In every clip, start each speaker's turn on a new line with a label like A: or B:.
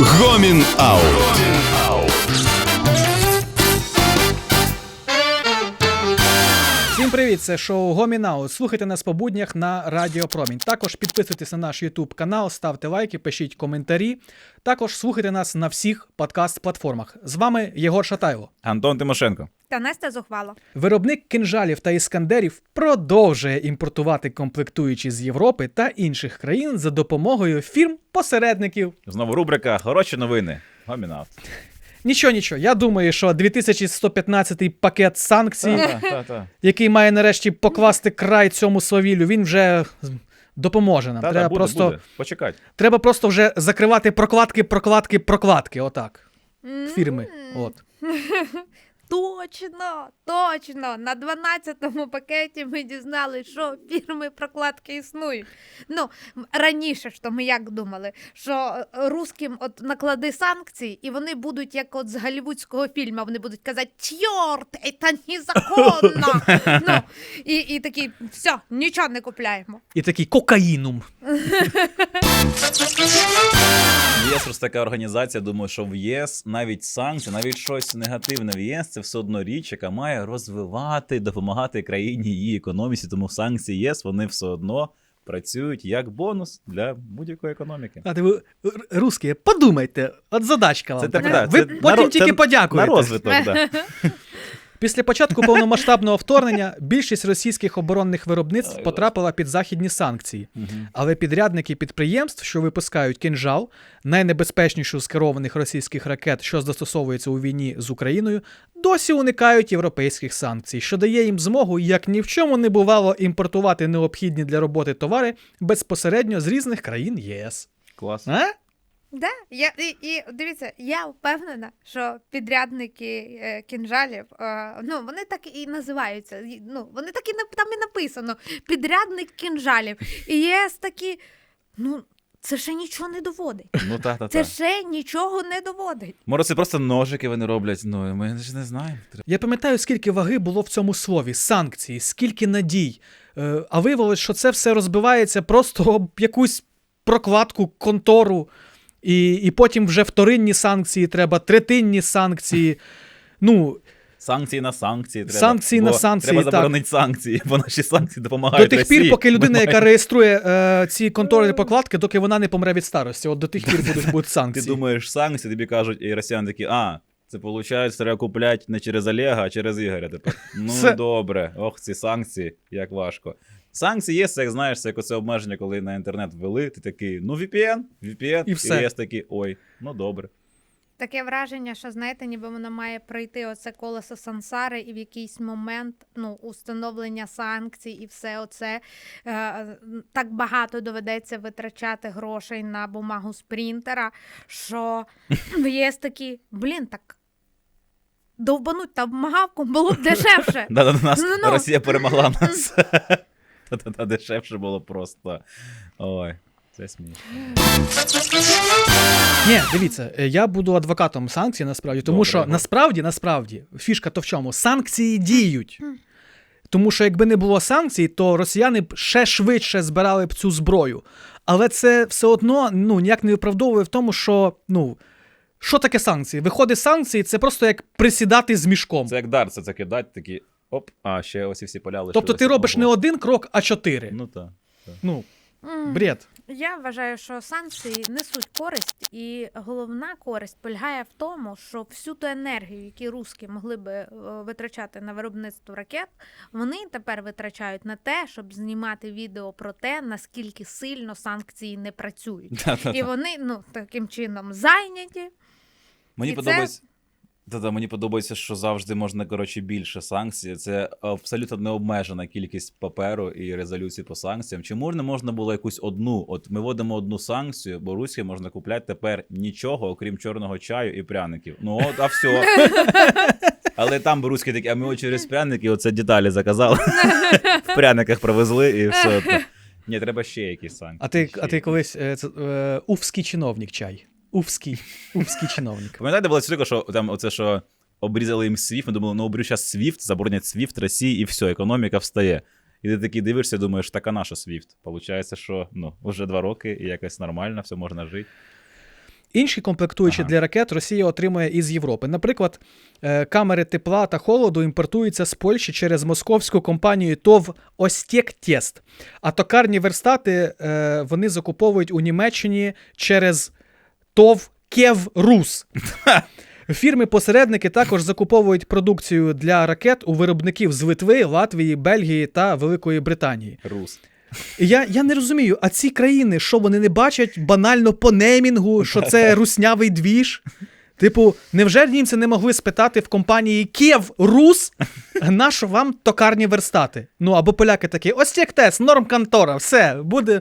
A: Гомін Аут.
B: Всім привіт! Це шоу Гомінау. Слухайте нас по буднях на Радіо Промінь. Також підписуйтесь на наш YouTube канал, ставте лайки, пишіть коментарі. Також слухайте нас на всіх подкаст-платформах. З вами Єгор Шатайло.
C: Антон Тимошенко.
D: Та Настя зухвала.
B: Виробник кинжалів та іскандерів продовжує імпортувати комплектуючі з Європи та інших країн за допомогою фірм-посередників.
C: Знову рубрика Хороші новини. Гомінав.
B: Нічого, нічого. Я думаю, що 2115 пакет санкцій, який має нарешті покласти край цьому свавіллю, він вже допоможе нам.
C: Та-та, буде,
B: просто.
C: буде. Почекать.
B: Треба просто вже закривати прокладки, прокладки, прокладки. Отак. Фірми. От.
D: Точно, точно. На 12-му пакеті ми дізналися, що фірми прокладки існують. Ну, раніше ж то ми як думали, що е, русським от наклади санкції, і вони будуть як от з голівудського фільму, вони будуть казати чорт, це незаконно. ну, і, і такі, все, нічого не купляємо.
B: І такий кокаїнум.
C: ЄС просто така організація. Думаю, що в ЄС навіть санкції, навіть щось негативне в ЄС це все одно річ, яка має розвивати, допомагати країні її економіці. Тому санкції ЄС вони все одно працюють як бонус для будь-якої економіки.
B: А ти ви русські, подумайте, от задачка вам.
C: Це так,
B: така.
C: да,
B: Ви
C: це
B: потім
C: на
B: тільки
C: це
B: подякуєте.
C: На розвиток, да.
B: Після початку повномасштабного вторгнення більшість російських оборонних виробництв потрапила під західні санкції. Але підрядники підприємств, що випускають кінжал, найнебезпечнішу з керованих російських ракет, що застосовується у війні з Україною, досі уникають європейських санкцій, що дає їм змогу, як ні в чому не бувало, імпортувати необхідні для роботи товари безпосередньо з різних країн ЄС.
C: Клас.
B: А?
D: Да, я і, і дивіться, я впевнена, що підрядники е, кінжалів, е, ну вони так і називаються. і, Ну вони так і нап- там і написано. Підрядник кінжалів. І єс такі, ну це ще нічого не доводить.
C: Ну та та
D: Це
C: та.
D: ще нічого не доводить.
C: Може, це просто ножики вони роблять. Ну ми ж не знаємо.
B: Я пам'ятаю, скільки ваги було в цьому слові, санкції, скільки надій. Е, а виявилось, що це все розбивається просто об якусь прокладку, контору, і, і потім вже вторинні санкції треба, третинні санкції. Ну,
C: Санкції на санкції треба.
B: Санкції на санкції,
C: Треба
B: так.
C: санкції, бо наші санкції допомагають.
B: до тих
C: Росії.
B: пір, поки людина, яка реєструє е, ці контори прокладки, доки вона не помре від старості. От до тих пір будуть, будуть
C: Ти думаєш санкції, тобі кажуть, і росіяни такі, а, це виходить, треба купляти не через Олега, а через Ігоря тепер. Ну добре, ох, ці санкції, як важко. Санкції є, це як знаєш, це як оце обмеження, коли на інтернет ввели, ти такий, ну VPN, VPN,
B: І все.
C: є такий, ой, ну добре.
D: Таке враження, що знаєте, ніби воно має пройти оце колесо сансари, і в якийсь момент ну, установлення санкцій і все оце е, так багато доведеться витрачати грошей на бумагу з принтера, що є такі, блін, так довбануть та бумагавку було б дешевше.
C: Да, да, нас Росія перемогла нас. Та-та-та, дешевше було просто. Ой, це смішно.
B: Ні, дивіться, е, я буду адвокатом санкцій насправді, тому
C: Добре,
B: що
C: добре.
B: насправді, насправді, фішка то в чому? Санкції діють. Тому що якби не було санкцій, то росіяни б ще швидше збирали б цю зброю. Але це все одно ну, ніяк не виправдовує в тому, що ну. Що таке санкції? Виходить, санкції це просто як присідати з мішком.
C: Це як дар, це кидати, такі, оп, а ще ось і всі поля лишилися.
B: тобто ти робиш не один крок, а чотири.
C: Ну так.
B: Ну,
D: М.
B: бред.
D: Я вважаю, що санкції несуть користь, і головна користь полягає в тому, що всю ту енергію, яку русські могли би е, витрачати на виробництво ракет, вони тепер витрачають на те, щоб знімати відео про те, наскільки сильно санкції не працюють. І вони ну таким чином зайняті.
C: Мені
D: І це-
C: подобається. Та-та, мені подобається, що завжди можна коротше більше санкцій. Це абсолютно необмежена кількість паперу і резолюцій по санкціям. Чому не можна було якусь одну? От ми вводимо одну санкцію, бо руські можна купляти тепер нічого, окрім чорного чаю і пряників. Ну от, а все. Але там руські такі, а ми от через пряники оце деталі заказали. В пряниках привезли і все. Ні, треба ще якісь санкції.
B: А ти, а ти колись е, це, е, уфський чиновник чай. Уфський, уфський чиновник.
C: Пам'ятаєте, була ця що там оце, що обрізали їм свіфт, ми думали, ну обрю зараз свіфт, заборонять свіфт Росії, і все, економіка встає. І ти такий дивишся, думаєш, така наша свіфт. Получається, що ну, вже два роки і якось нормально, все можна жити.
B: Інші комплектуючі
C: Ага.
B: для ракет Росія отримує із Європи. Наприклад, е, камери тепла та холоду імпортуються з Польщі через московську компанію ТОВ Остєктєст. А токарні верстати е, вони закуповують у Німеччині через ТОВ Кеврус. Фірми-посередники також закуповують продукцію для ракет у виробників з Литви, Латвії, Бельгії та Великої Британії.
C: Рус.
B: Я, я не розумію, а ці країни, що вони не бачать банально по неймінгу, що це руснявий двіж? Типу, невже німці не могли спитати в компанії Київ Рус, на що вам токарні верстати? Ну або поляки такі, ось як тес, норм контора, все, буде.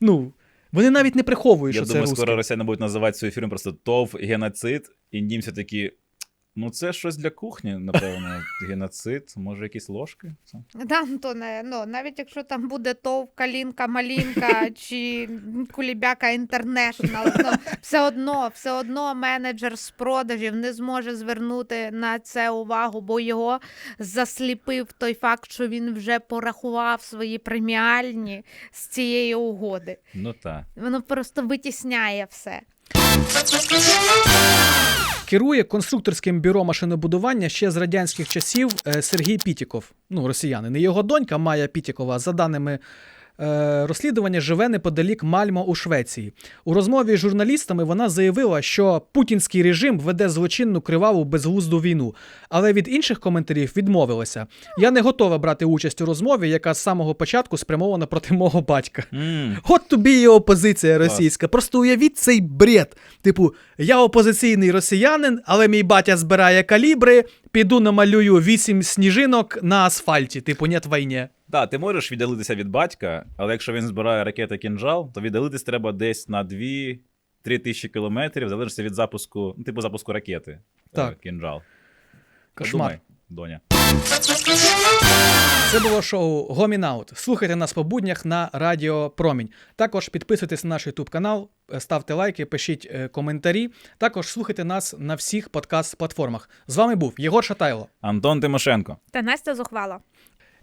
B: Ну, вони навіть не приховують,
C: Я
B: що це
C: думаю, скоро росіяни будуть називати свою фільм просто ТОВ геноцид, і німці такі. Ну, це щось для кухні, напевно. Геноцид, може, якісь ложки?
D: Да, Антоне, ну навіть якщо там буде ТОВ, Калінка, Малінка чи Кулібяка Інтернешнл, ну все одно, все одно менеджер з продажів не зможе звернути на це увагу, бо його засліпив той факт, що він вже порахував свої преміальні з цієї угоди.
C: Ну так.
D: Воно просто витісняє все.
B: Керує конструкторським бюро машинобудування ще з радянських часів е, Сергій Пітіков. Ну, росіянин. І його донька Майя Пітікова, за даними розслідування, живе неподалік Мальмо у Швеції. У розмові з журналістами вона заявила, що путінський режим веде злочинну криваву безглузду війну, але від інших коментарів відмовилася. Я не готова брати участь у розмові, яка з самого початку спрямована проти мого батька.
C: м
B: От тобі і опозиція російська. Просто уявіть цей бред. Типу, я опозиційний росіянин, але мій батя збирає калібри, піду намалюю вісім сніжинок на асфальті. Типу, нет війні.
C: Так, ти можеш віддалитися від батька, але якщо він збирає ракети кінжал, то віддалитись треба десь на 2-3 тисячі кілометрів, залежно від запуску, ну, типу запуску ракети.
B: Так.
C: е, Кінжал.
B: Кошмар.
C: Подумай, доня.
B: Це було шоу Гомін Аут. Слухайте нас по буднях на Радіо Промінь. Також підписуйтесь на наш YouTube канал, е, ставте лайки, пишіть е, коментарі. Також слухайте нас на всіх подкаст-платформах. З вами був Єгор Шатайло.
C: Антон Тимошенко.
D: Та Настя зухвала.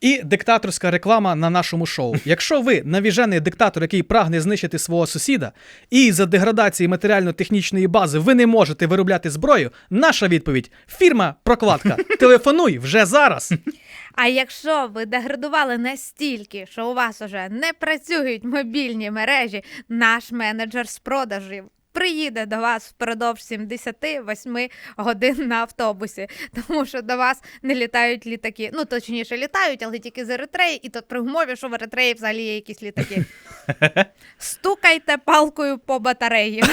B: І диктаторська реклама на нашому шоу. Якщо ви навіжений диктатор, який прагне знищити свого сусіда, і за деградації матеріально-технічної бази ви не можете виробляти зброю, наша відповідь фірма Прокладка. Телефонуй вже зараз.
D: А якщо ви деградували настільки, що у вас уже не працюють мобільні мережі, наш менеджер з продажів. Приїде до вас впродовж 78 годин на автобусі, тому що до вас не літають літаки. Ну точніше, літають, але тільки з Еритреї, і то при умові, що в Еритреї взагалі є якісь літаки. Стукайте палкою по батареї.